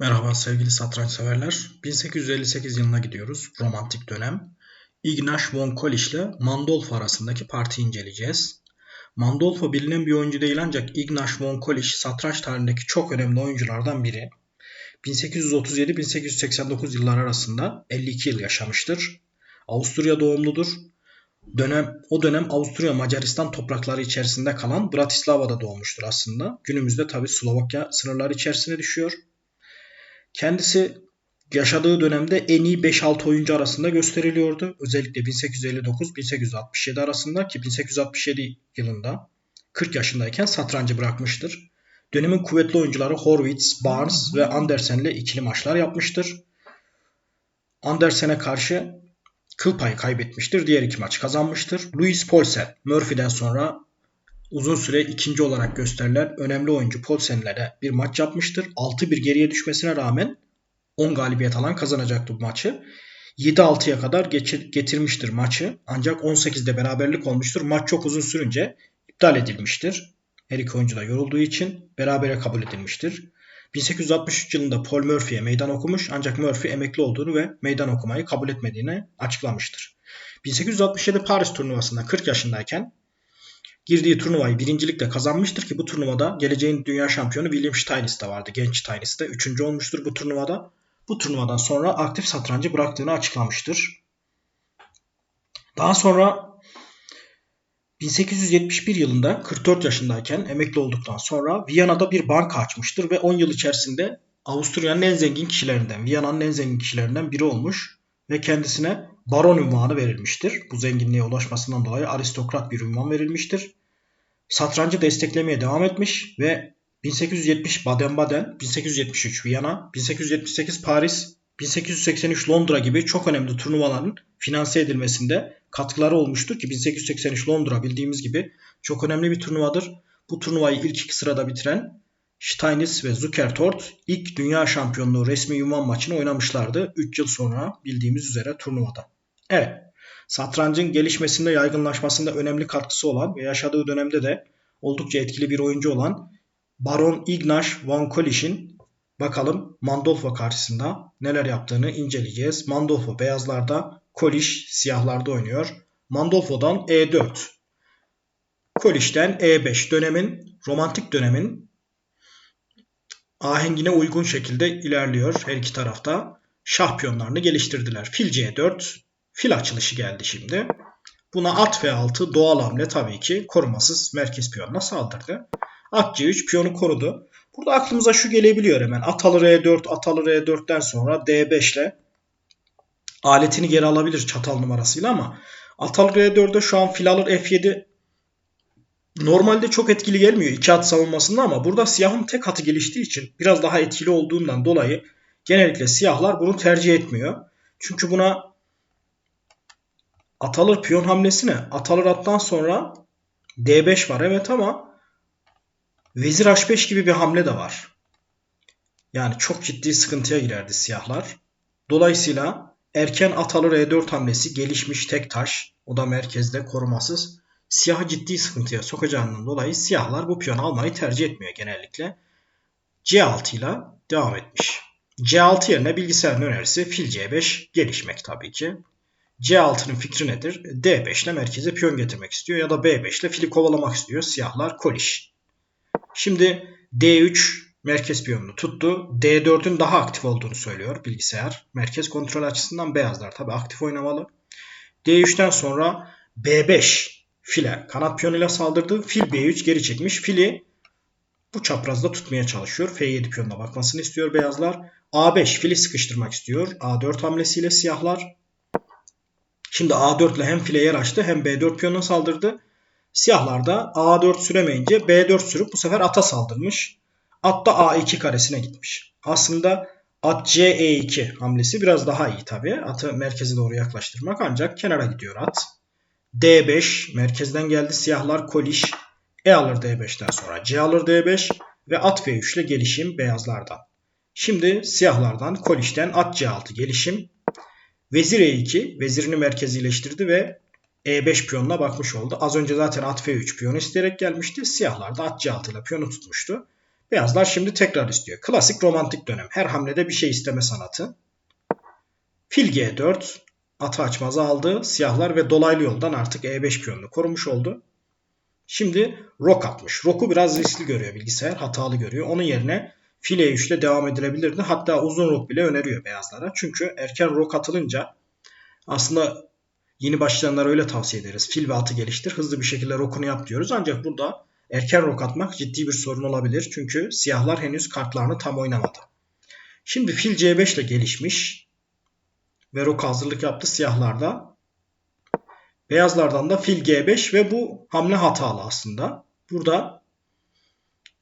Merhaba sevgili satranç severler. 1858 yılına gidiyoruz. Romantik dönem. Ignash von Kolisch ile Mandolfo arasındaki partiyi inceleyeceğiz. Mandolfo bilinen bir oyuncu değil ancak Ignash von Kolisch satranç tarihindeki çok önemli oyunculardan biri. 1837-1889 yıllar arasında 52 yıl yaşamıştır. Avusturya doğumludur. Dönem, o dönem Avusturya Macaristan toprakları içerisinde kalan Bratislava'da doğmuştur aslında. Günümüzde tabi Slovakya sınırları içerisine düşüyor. Kendisi yaşadığı dönemde en iyi 5-6 oyuncu arasında gösteriliyordu. Özellikle 1859-1867 arasında ki 1867 yılında 40 yaşındayken satrancı bırakmıştır. Dönemin kuvvetli oyuncuları Horwitz, Barnes ve Andersen ile ikili maçlar yapmıştır. Andersen'e karşı kıl payı kaybetmiştir. Diğer iki maç kazanmıştır. Louis Paulsen, Murphy'den sonra uzun süre ikinci olarak gösterilen önemli oyuncu Paulsen'lere bir maç yapmıştır. 6-1 geriye düşmesine rağmen 10 galibiyet alan kazanacaktı bu maçı. 7-6'ya kadar getirmiştir maçı. Ancak 18'de beraberlik olmuştur. Maç çok uzun sürünce iptal edilmiştir. Her iki oyuncu da yorulduğu için berabere kabul edilmiştir. 1863 yılında Paul Murphy'ye meydan okumuş ancak Murphy emekli olduğunu ve meydan okumayı kabul etmediğini açıklamıştır. 1867 Paris turnuvasında 40 yaşındayken girdiği turnuvayı birincilikle kazanmıştır ki bu turnuvada geleceğin dünya şampiyonu William Steinis de vardı. Genç Steinis de üçüncü olmuştur bu turnuvada. Bu turnuvadan sonra aktif satrancı bıraktığını açıklamıştır. Daha sonra 1871 yılında 44 yaşındayken emekli olduktan sonra Viyana'da bir banka açmıştır ve 10 yıl içerisinde Avusturya'nın en zengin kişilerinden, Viyana'nın en zengin kişilerinden biri olmuş ve kendisine baron ünvanı verilmiştir. Bu zenginliğe ulaşmasından dolayı aristokrat bir ünvan verilmiştir. Satrancı desteklemeye devam etmiş ve 1870 Baden-Baden, 1873 Viyana, 1878 Paris, 1883 Londra gibi çok önemli turnuvaların finanse edilmesinde katkıları olmuştur ki 1883 Londra bildiğimiz gibi çok önemli bir turnuvadır. Bu turnuvayı ilk iki sırada bitiren Steinitz ve Zukertort ilk dünya şampiyonluğu resmi ünvan maçını oynamışlardı 3 yıl sonra bildiğimiz üzere turnuvada. Evet, satrancın gelişmesinde yaygınlaşmasında önemli katkısı olan ve yaşadığı dönemde de oldukça etkili bir oyuncu olan Baron Ignash von Kolisch'in bakalım Mandolfo karşısında neler yaptığını inceleyeceğiz. Mandolfo beyazlarda, Kolisch siyahlarda oynuyor. Mandolfo'dan E4. Kolisch'ten E5 dönemin, romantik dönemin ahengine uygun şekilde ilerliyor her iki tarafta. Şampiyonlarını geliştirdiler. Fil C4, fil açılışı geldi şimdi. Buna at V6 doğal hamle tabii ki korumasız merkez piyonuna saldırdı. At C3 piyonu korudu. Burada aklımıza şu gelebiliyor hemen. At alır E4, at alır E4'ten sonra D5 ile aletini geri alabilir çatal numarasıyla ama at alır E4'de şu an fil alır F7 normalde çok etkili gelmiyor iki at savunmasında ama burada siyahın tek atı geliştiği için biraz daha etkili olduğundan dolayı genellikle siyahlar bunu tercih etmiyor. Çünkü buna Atalır piyon hamlesine Atalır attan sonra D5 var evet ama Vezir H5 gibi bir hamle de var. Yani çok ciddi sıkıntıya girerdi siyahlar. Dolayısıyla erken Atalır E4 hamlesi gelişmiş tek taş. O da merkezde korumasız. Siyahı ciddi sıkıntıya sokacağından dolayı siyahlar bu piyonu almayı tercih etmiyor genellikle. C6 ile devam etmiş. C6 yerine bilgisayarın önerisi fil C5 gelişmek tabii ki. C6'nın fikri nedir? D5 ile merkeze piyon getirmek istiyor ya da B5 ile fili kovalamak istiyor. Siyahlar koliş. Şimdi D3 merkez piyonunu tuttu. D4'ün daha aktif olduğunu söylüyor bilgisayar. Merkez kontrol açısından beyazlar tabi aktif oynamalı. D3'ten sonra B5 file kanat piyonuyla saldırdı. Fil B3 geri çekmiş. Fili bu çaprazda tutmaya çalışıyor. F7 piyonuna bakmasını istiyor beyazlar. A5 fili sıkıştırmak istiyor. A4 hamlesiyle siyahlar. Şimdi A4 ile hem file yer açtı hem B4 piyonuna saldırdı. Siyahlar da A4 süremeyince B4 sürüp bu sefer ata saldırmış. At da A2 karesine gitmiş. Aslında at C-E2 hamlesi biraz daha iyi tabi. Atı merkeze doğru yaklaştırmak ancak kenara gidiyor at. D5 merkezden geldi siyahlar koliş. E alır D5'ten sonra C alır D5 ve at V3 ile gelişim beyazlardan. Şimdi siyahlardan kolişten at C6 gelişim Vezir E2 vezirini merkezileştirdi ve E5 piyonuna bakmış oldu. Az önce zaten at F3 piyonu isteyerek gelmişti. Siyahlar da at C6 ile piyonu tutmuştu. Beyazlar şimdi tekrar istiyor. Klasik romantik dönem. Her hamlede bir şey isteme sanatı. Fil G4 atı açmazı aldı. Siyahlar ve dolaylı yoldan artık E5 piyonunu korumuş oldu. Şimdi rok atmış. Roku biraz riskli görüyor bilgisayar. Hatalı görüyor. Onun yerine fil E3 ile devam edilebilirdi. Hatta uzun rok bile öneriyor beyazlara. Çünkü erken rok atılınca aslında yeni başlayanlara öyle tavsiye ederiz. Fil ve atı geliştir. Hızlı bir şekilde rokunu yap diyoruz. Ancak burada erken rok atmak ciddi bir sorun olabilir. Çünkü siyahlar henüz kartlarını tam oynamadı. Şimdi fil C5 ile gelişmiş. Ve rok hazırlık yaptı siyahlarda. Beyazlardan da fil G5 ve bu hamle hatalı aslında. Burada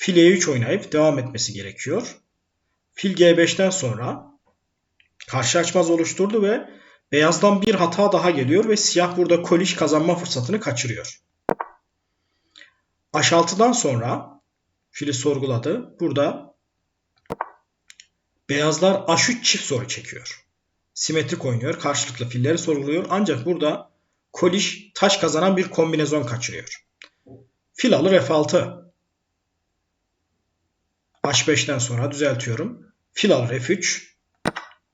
fil E3 oynayıp devam etmesi gerekiyor. Fil G5'ten sonra karşı açmaz oluşturdu ve beyazdan bir hata daha geliyor ve siyah burada koliş kazanma fırsatını kaçırıyor. H6'dan sonra fili sorguladı. Burada beyazlar H3 çift soru çekiyor. Simetrik oynuyor. Karşılıklı filleri sorguluyor. Ancak burada Koliş taş kazanan bir kombinezon kaçırıyor. Fil alır F6. H5'ten sonra düzeltiyorum. Fil alır F3.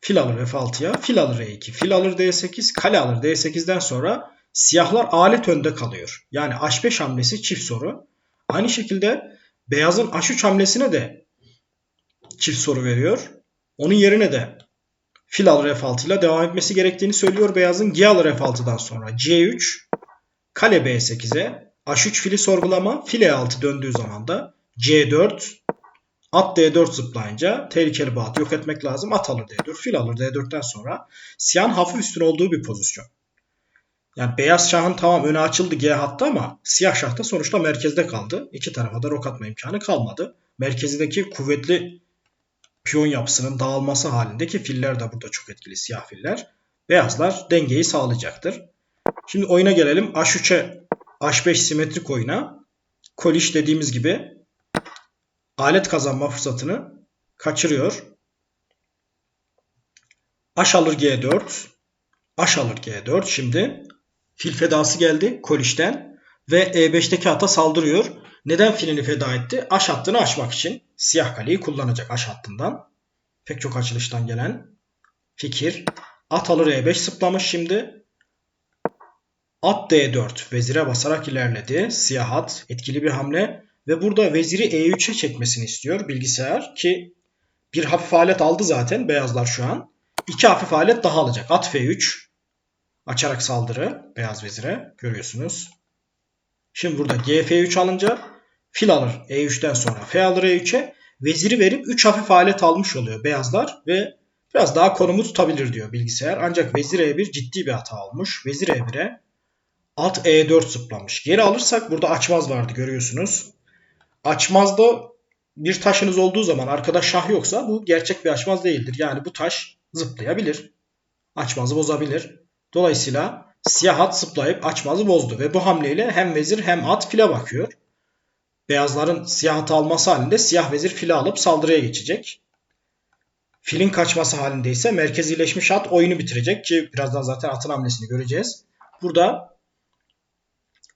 Fil alır F6'ya. Fil alır E2. Fil alır D8. Kale alır D8'den sonra siyahlar alet önde kalıyor. Yani H5 hamlesi çift soru. Aynı şekilde beyazın H3 hamlesine de çift soru veriyor. Onun yerine de fil alır F6 ile devam etmesi gerektiğini söylüyor beyazın. G alır F6'dan sonra C3, kale B8'e, H3 fili sorgulama, fil E6 döndüğü zaman da C4, at D4 zıplayınca tehlikeli bağıt yok etmek lazım. At alır D4, fil alır D4'ten sonra siyahın hafif üstün olduğu bir pozisyon. Yani beyaz şahın tamam öne açıldı G hattı ama siyah şah da sonuçta merkezde kaldı. İki tarafa da rok atma imkanı kalmadı. Merkezindeki kuvvetli piyon yapısının dağılması halindeki filler de burada çok etkili siyah filler. Beyazlar dengeyi sağlayacaktır. Şimdi oyuna gelelim. H3'e H5 simetrik oyuna. Koliş dediğimiz gibi alet kazanma fırsatını kaçırıyor. H alır G4. H alır G4. Şimdi fil fedası geldi Koliş'ten ve E5'teki ata saldırıyor. Neden filini feda etti? Aş hattını açmak için. Siyah kaleyi kullanacak aş hattından. Pek çok açılıştan gelen fikir. At alır E5 sıplamış şimdi. At D4 vezire basarak ilerledi. Siyah at etkili bir hamle. Ve burada veziri E3'e çekmesini istiyor bilgisayar ki bir hafif alet aldı zaten beyazlar şu an. İki hafif alet daha alacak. At F3 açarak saldırı beyaz vezire görüyorsunuz. Şimdi burada GF3 alınca fil alır E3'ten sonra F alır E3'e veziri verip 3 hafif alet almış oluyor beyazlar ve biraz daha konumu tutabilir diyor bilgisayar. Ancak vezir E1 ciddi bir hata olmuş. Vezir E1'e at E4 zıplamış. Geri alırsak burada açmaz vardı görüyorsunuz. Açmazda bir taşınız olduğu zaman arkada şah yoksa bu gerçek bir açmaz değildir. Yani bu taş zıplayabilir. Açmazı bozabilir. Dolayısıyla siyah at zıplayıp açmazı bozdu ve bu hamleyle hem vezir hem at file bakıyor. Beyazların siyah atı alması halinde siyah vezir file alıp saldırıya geçecek. Filin kaçması halinde ise merkezileşmiş at oyunu bitirecek ki birazdan zaten atın hamlesini göreceğiz. Burada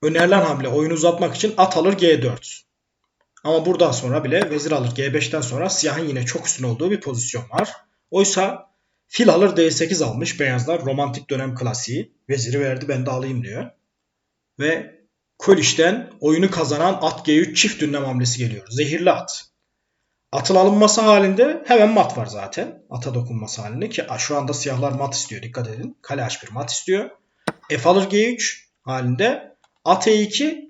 önerilen hamle oyunu uzatmak için at alır G4. Ama buradan sonra bile vezir alır G5'ten sonra siyahın yine çok üstün olduğu bir pozisyon var. Oysa fil alır D8 almış beyazlar romantik dönem klasiği. Veziri verdi ben de alayım diyor. Ve Koliş'ten oyunu kazanan at G3 çift ünlem hamlesi geliyor. Zehirli at. Atın alınması halinde hemen mat var zaten. Ata dokunması halinde ki şu anda siyahlar mat istiyor dikkat edin. Kale H1 mat istiyor. F alır G3 halinde at E2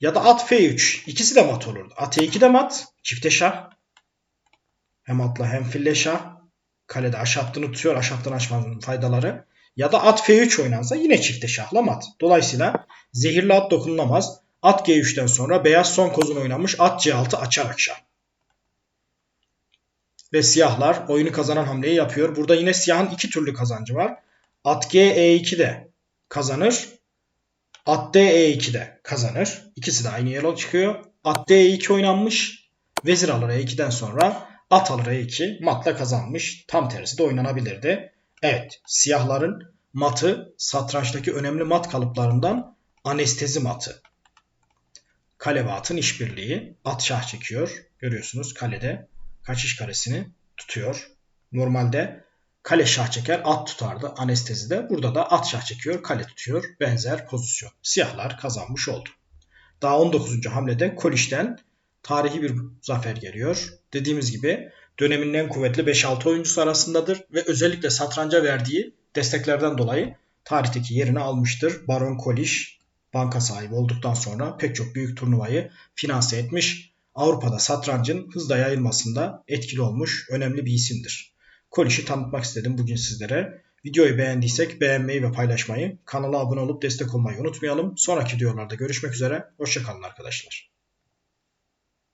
ya da at F3. İkisi de mat olurdu. At E2 de mat. Çifte şah. Hem atla hem fille şah. Kalede aş hattını tutuyor. Aş hattını açmanın faydaları. Ya da at F3 oynansa yine çifte şahla mat. Dolayısıyla zehirli at dokunulamaz. At G3'ten sonra beyaz son kozunu oynamış. At C6 açarak şah. Ve siyahlar oyunu kazanan hamleyi yapıyor. Burada yine siyahın iki türlü kazancı var. At G E2 de kazanır. At D E2 de kazanır. İkisi de aynı yere çıkıyor. At D E2 oynanmış. Vezir alır E2'den sonra at alır E2 matla kazanmış. Tam tersi de oynanabilirdi. Evet siyahların matı satrançtaki önemli mat kalıplarından anestezi matı. Kale ve atın işbirliği. At şah çekiyor. Görüyorsunuz kalede kaçış karesini tutuyor. Normalde kale şah çeker at tutardı anestezide. Burada da at şah çekiyor kale tutuyor. Benzer pozisyon. Siyahlar kazanmış oldu. Daha 19. hamlede Koliş'ten tarihi bir zafer geliyor. Dediğimiz gibi dönemin en kuvvetli 5-6 oyuncusu arasındadır ve özellikle satranca verdiği desteklerden dolayı tarihteki yerini almıştır. Baron Koliş banka sahibi olduktan sonra pek çok büyük turnuvayı finanse etmiş. Avrupa'da satrancın hızla yayılmasında etkili olmuş önemli bir isimdir. Koliş'i tanıtmak istedim bugün sizlere. Videoyu beğendiysek beğenmeyi ve paylaşmayı, kanala abone olup destek olmayı unutmayalım. Sonraki videolarda görüşmek üzere. Hoşçakalın arkadaşlar.